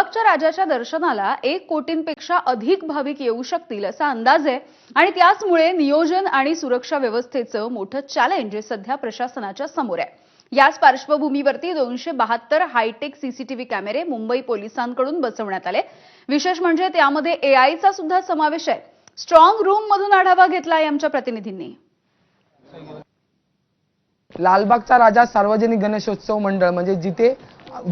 लालबागच्या राजाच्या दर्शनाला एक कोटींपेक्षा अधिक भाविक येऊ शकतील असा अंदाज आहे. आणि त्याचमुळे नियोजन आणि सुरक्षा व्यवस्थेचं मोठं चॅलेंज सध्या प्रशासनाच्या समोर आहे. याच पार्श्वभूमीवरती दोनशे बहात्तर हायटेक सीसीटीव्ही कॅमेरे मुंबई पोलिसांकडून बसवण्यात आले. विशेष म्हणजे त्यामध्ये एआयचा सुद्धा समावेश आहे. स्ट्रॉंग रूम मधून आढावा घेतलाय आमच्या प्रतिनिधींनी. लालबागचा राजा सार्वजनिक गणेशोत्सव मंडळ म्हणजे जिथे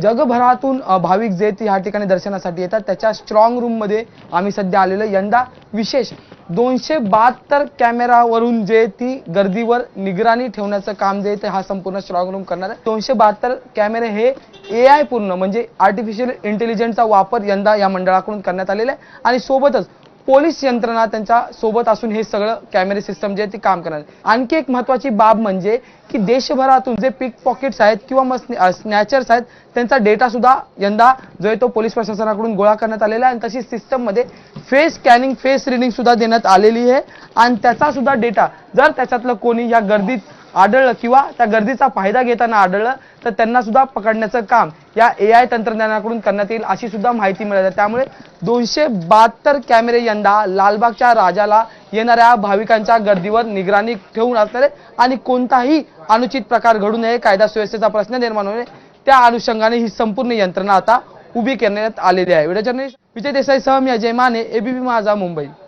जगभरातून भाविक जे ते ह्या ठिकाणी दर्शनासाठी येतात त्याच्या स्ट्रॉंग रूममध्ये आम्ही सध्या आलेलो यंदा विशेष दोनशे बहात्तर कॅमेरावरून जे ती गर्दीवर निगराणी ठेवण्याचं काम जे आहे ते हा संपूर्ण स्ट्रॉंग रूम करणार आहे. दोनशे बहात्तर कॅमेरे हे ए आय पूर्ण म्हणजे आर्टिफिशियल इंटेलिजन्सचा वापर यंदा या मंडळाकडून करण्यात आलेला आहे. आणि सोबतच पोलीस यंत्रणा त्यांच्यासोबत असून हे सगळं कॅमेरे सिस्टम जे आहे ते काम करणार आहे. आणखी एक महत्वाची बाब म्हणजे की देशभरातून जे पिक पॉकेट्स आहेत किंवा मग स्नॅचर्स आहेत त्यांचा डेटा सुद्धा यंदा जो आहे तो पोलीस प्रशासनाकडून गोळा करण्यात आलेला आहे आणि तशी सिस्टममध्ये फेस स्कॅनिंग फेस रिडिंग सुद्धा देण्यात आलेली आहे आणि त्याचा सुद्धा डेटा जर त्याच्यातलं कोणी या गर्दीत आढळलं किंवा त्या गर्दीचा फायदा घेताना आढळलं तर त्यांना सुद्धा पकडण्याचं काम या ए आय तंत्रज्ञानाकडून करण्यात येईल अशी सुद्धा माहिती मिळाली. त्यामुळे दोनशे बहात्तर कॅमेरे यंदा लालबागच्या राजाला येणाऱ्या भाविकांच्या गर्दीवर निगराणी ठेवून असणारे आहे आणि कोणताही अनुचित प्रकार घडू नये कायदा सुव्यवस्थेचा प्रश्न निर्माण होऊ नये त्या अनुषंगाने ही संपूर्ण यंत्रणा आता उभी करण्यात आलेली आहे. विजय देसाई सह मी अजय माने एबीपी माझा मुंबई.